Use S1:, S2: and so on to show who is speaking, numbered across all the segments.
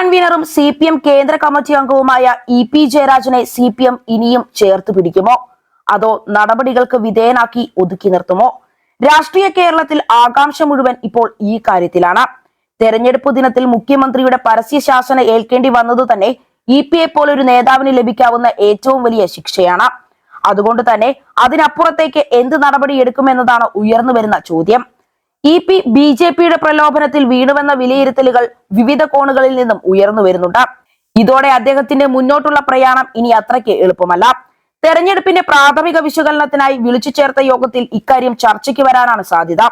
S1: കൺവീനറും C P M കേന്ദ്ര committee അംഗവുമായ E P ജയരാജനെ സി പി എം ഇനിയും ചേർത്ത് പിടിക്കുമോ? അതോ നടപടികൾക്ക് വിധേയനാക്കി ഒതുക്കി നിർത്തുമോ? രാഷ്ട്രീയ കേരളത്തിൽ ആകാംക്ഷ മുഴുവൻ ഇപ്പോൾ ഈ കാര്യത്തിലാണ്. തെരഞ്ഞെടുപ്പ് ദിനത്തിൽ മുഖ്യമന്ത്രിയുടെ പരസ്യ ശാസന ഏൽക്കേണ്ടി വന്നതു തന്നെ ഇ പി എ പോലൊരു നേതാവിന് ലഭിക്കാവുന്ന ഏറ്റവും വലിയ ശിക്ഷയാണ്. അതുകൊണ്ട് തന്നെ അതിനപ്പുറത്തേക്ക് എന്ത് നടപടി എടുക്കുമെന്നതാണ് ഉയർന്നു വരുന്ന ചോദ്യം. ഇ പി ബി ജെ പിയുടെ പ്രലോഭനത്തിൽ വീണുവെന്ന വിലയിരുത്തലുകൾ വിവിധ കോണുകളിൽ നിന്നും ഉയർന്നു വരുന്നുണ്ട്. ഇതോടെ അദ്ദേഹത്തിന്റെ മുന്നോട്ടുള്ള പ്രയാണം ഇനി അത്രയ്ക്ക് എളുപ്പമല്ല. തെരഞ്ഞെടുപ്പിന്റെ പ്രാഥമിക വിശകലനത്തിനായി വിളിച്ചു ചേർത്ത യോഗത്തിൽ ഇക്കാര്യം ചർച്ചയ്ക്ക് വരാനാണ് സാധ്യത.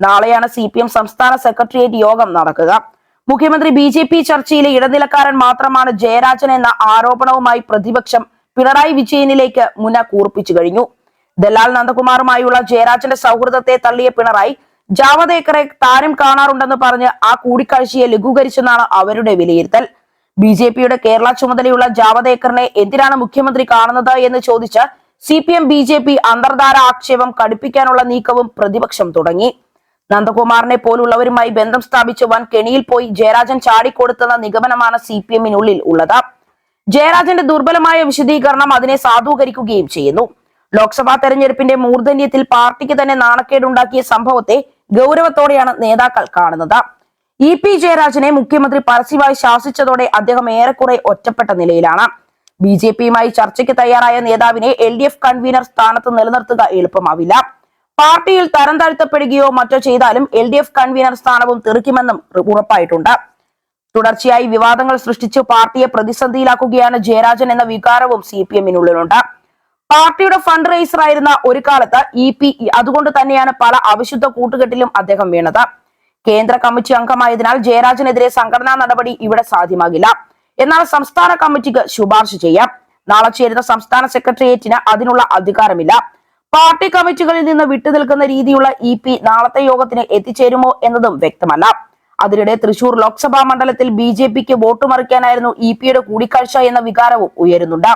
S1: നാളെയാണ് സി പി എം സംസ്ഥാന സെക്രട്ടേറിയറ്റ് യോഗം നടക്കുക. മുഖ്യമന്ത്രി ബി ജെ പി ചർച്ചയിലെ ഇടനിലക്കാരൻ മാത്രമാണ് ജയരാജൻ എന്ന ആരോപണവുമായി പ്രതിപക്ഷം പിണറായി വിജയനിലേക്ക് മുന കൂർപ്പിച്ചു കഴിഞ്ഞു. ദലാൽ നന്ദകുമാറുമായുള്ള ജയരാജന്റെ സൗഹൃദത്തെ തള്ളിയ പിണറായി ജാവദേക്കറെ താരം കാണാറുണ്ടെന്ന് പറഞ്ഞ് ആ കൂടിക്കാഴ്ചയെ ലഘൂകരിച്ചെന്നാണ് അവരുടെ വിലയിരുത്തൽ. ബി ജെ പിയുടെ കേരള ചുമതലയുള്ള ജാവദേക്കറിനെ എന്തിനാണ് മുഖ്യമന്ത്രി കാണുന്നത് എന്ന് ചോദിച്ച് C P M B J P അന്തർധാര ആക്ഷേപം കടുപ്പിക്കാനുള്ള നീക്കവും പ്രതിപക്ഷം തുടങ്ങി. നന്ദകുമാറിനെ പോലുള്ളവരുമായി ബന്ധം സ്ഥാപിച്ച് വൻ കെണിയിൽ പോയി ജയരാജൻ ചാടിക്കൊടുത്തെന്ന നിഗമനമാണ് സി പി എമ്മിനുള്ളിൽ ഉള്ളത്. ജയരാജന്റെ ദുർബലമായ വിശദീകരണം അതിനെ സാധൂകരിക്കുകയും ചെയ്യുന്നു. ലോക്സഭാ തെരഞ്ഞെടുപ്പിന്റെ മൂർധന്യത്തിൽ പാർട്ടിക്ക് തന്നെ നാണക്കേടുണ്ടാക്കിയ സംഭവത്തെ ഗൗരവത്തോടെയാണ് നേതാക്കൾ കാണുന്നത്. ഇ പി ജയരാജനെ മുഖ്യമന്ത്രി പരസ്യമായി ശാസിച്ചതോടെ അദ്ദേഹം ഏറെക്കുറെ ഒറ്റപ്പെട്ട നിലയിലാണ്. ബി ജെ പിയുമായി ചർച്ചയ്ക്ക് തയ്യാറായ നേതാവിനെ എൽ ഡി എഫ് കൺവീനർ സ്ഥാനത്ത് നിലനിർത്തുക എളുപ്പമാവില്ല. പാർട്ടിയിൽ തരം താഴ്ത്തപ്പെടുകയോ മറ്റോ ചെയ്താലും എൽ ഡി എഫ് കൺവീനർ സ്ഥാനവും തെറിക്കുമെന്നും ഉറപ്പായിട്ടുണ്ട്. തുടർച്ചയായി വിവാദങ്ങൾ സൃഷ്ടിച്ച് പാർട്ടിയെ പ്രതിസന്ധിയിലാക്കുകയാണ് ജയരാജൻ എന്ന വികാരവും സി പി എമ്മിനുള്ളിലുണ്ട്. പാർട്ടിയുടെ ഫണ്ട് റൈസർ ആയിരുന്ന ഒരു കാലത്ത് ഇ പി അതുകൊണ്ട് തന്നെയാണ് പല അവിശുദ്ധ കൂട്ടുകെട്ടിലും അദ്ദേഹം വീണത്. കേന്ദ്ര കമ്മിറ്റി അംഗമായതിനാൽ ജയരാജനെതിരെ സംഘടനാ നടപടി ഇവിടെ സാധ്യമാകില്ല. എന്നാൽ സംസ്ഥാന കമ്മിറ്റിക്ക് ശുപാർശ ചെയ്യാം. നാളെ ചേരുന്ന സംസ്ഥാന സെക്രട്ടേറിയറ്റിന് അതിനുള്ള അധികാരമില്ല. പാർട്ടി കമ്മിറ്റികളിൽ നിന്ന് വിട്ടുനിൽക്കുന്ന രീതിയുള്ള ഇ പി നാളത്തെ യോഗത്തിന് എത്തിച്ചേരുമോ എന്നതും വ്യക്തമല്ല. അതിനിടെ തൃശൂർ ലോക്സഭാ മണ്ഡലത്തിൽ ബി ജെ പിക്ക് വോട്ട് മറിക്കാനായിരുന്നു ഇ പിയുടെ കൂടിക്കാഴ്ച എന്ന വികാരവും ഉയരുന്നുണ്ട്.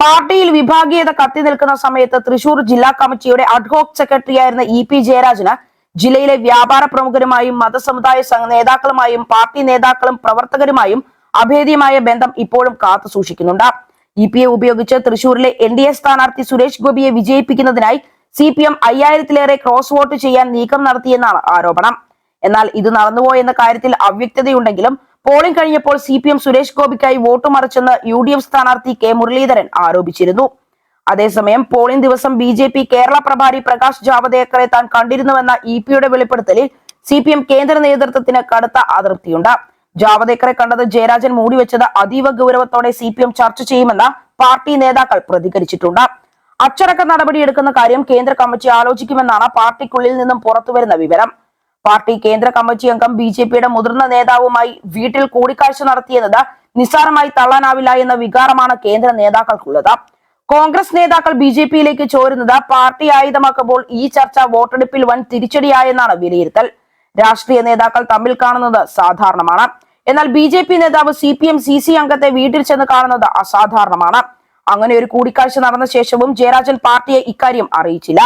S1: പാർട്ടിയിൽ വിഭാഗീയത കത്തി നിൽക്കുന്ന സമയത്ത് തൃശൂർ ജില്ലാ കമ്മിറ്റിയുടെ അഡ്ഹോക് സെക്രട്ടറിയായിരുന്ന ഇ പി ജയരാജന് ജില്ലയിലെ വ്യാപാര പ്രമുഖരുമായും മതസമുദായ നേതാക്കളുമായും പാർട്ടി നേതാക്കളും പ്രവർത്തകരുമായും അഭേദ്യമായ ബന്ധം ഇപ്പോഴും കാത്തു സൂക്ഷിക്കുന്നുണ്ട്. ഇ പി എ ഉപയോഗിച്ച് തൃശൂരിലെ എൻ ഡി എ സ്ഥാനാർത്ഥി സുരേഷ് ഗോപിയെ വിജയിപ്പിക്കുന്നതിനായി സി പി എം അയ്യായിരത്തിലേറെ ക്രോസ് വോട്ട് ചെയ്യാൻ നീക്കം നടത്തിയെന്നാണ് ആരോപണം. എന്നാൽ ഇത് നടന്നുപോയെന്ന കാര്യത്തിൽ അവ്യക്തതയുണ്ടെങ്കിലും പോളിംഗ് കഴിഞ്ഞപ്പോൾ സി പി എം സുരേഷ് ഗോപിക്കായി വോട്ട് മറിച്ചെന്ന് യു ഡി എഫ് സ്ഥാനാർത്ഥി കെ മുരളീധരൻ ആരോപിച്ചിരുന്നു. അതേസമയം പോളിംഗ് ദിവസം ബി ജെ പി കേരള പ്രഭാരി പ്രകാശ് ജാവദേക്കറെ താൻ കണ്ടിരുന്നുവെന്ന ഇ പിയുടെ വെളിപ്പെടുത്തലിൽ സി പി എം കേന്ദ്ര നേതൃത്വത്തിന് കടുത്ത അതൃപ്തിയുണ്ട്. ജാവദേക്കറെ കണ്ടത് ജയരാജൻ മൂടിവെച്ചത് അതീവ ഗൗരവത്തോടെ സി പി എം ചർച്ച ചെയ്യുമെന്ന് പാർട്ടി നേതാക്കൾ പ്രതികരിച്ചിട്ടുണ്ട്. അച്ചടക്ക നടപടിയെടുക്കുന്ന കാര്യം കേന്ദ്ര കമ്മിറ്റി ആലോചിക്കുമെന്നാണ് പാർട്ടിക്കുള്ളിൽ നിന്നും പുറത്തുവരുന്ന വിവരം. പാർട്ടി കേന്ദ്ര കമ്മിറ്റി അംഗം ബി ജെ പിയുടെ മുതിർന്ന നേതാവുമായി വീട്ടിൽ കൂടിക്കാഴ്ച നടത്തിയെന്നത് നിസ്സാരമായി തള്ളാനാവില്ല എന്ന വികാരമാണ് കേന്ദ്ര നേതാക്കൾക്കുള്ളത്. കോൺഗ്രസ് നേതാക്കൾ ബി ജെ പിയിലേക്ക് ചോരുന്നത് പാർട്ടി ആയുധമാക്കുമ്പോൾ ഈ ചർച്ച വോട്ടെടുപ്പിൽ വൻ തിരിച്ചടിയായെന്നാണ് വിലയിരുത്തൽ. രാഷ്ട്രീയ നേതാക്കൾ തമ്മിൽ കാണുന്നത് സാധാരണമാണ്. എന്നാൽ ബി ജെ പി നേതാവ് C P M C C അംഗത്തെ വീട്ടിൽ ചെന്ന് കാണുന്നത് അസാധാരണമാണ്. അങ്ങനെ ഒരു കൂടിക്കാഴ്ച നടന്ന ശേഷവും ജയരാജൻ പാർട്ടിയെ ഇക്കാര്യം അറിയിച്ചില്ല.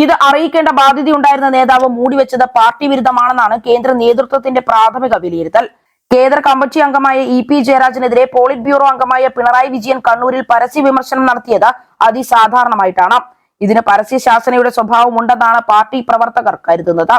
S1: ഇത് അറിയിക്കേണ്ട ബാധ്യതയുണ്ടായിരുന്ന നേതാവ് മൂടിവെച്ചത് പാർട്ടി വിരുദ്ധമാണെന്നാണ് കേന്ദ്ര നേതൃത്വത്തിന്റെ പ്രാഥമിക വിലയിരുത്തൽ. കേന്ദ്ര കമ്മിറ്റി അംഗമായ ഇ പി ജയരാജനെതിരെ പോളിറ്റ് ബ്യൂറോ അംഗമായ പിണറായി വിജയൻ കണ്ണൂരിൽ പരസ്യ വിമർശനം നടത്തിയത് അതിസാധാരണമായിട്ടാണ്. ഇതിന് പരസ്യ ശാസനയുടെ സ്വഭാവമുണ്ടെന്നാണ് പാർട്ടി പ്രവർത്തകർ കരുതുന്നത്.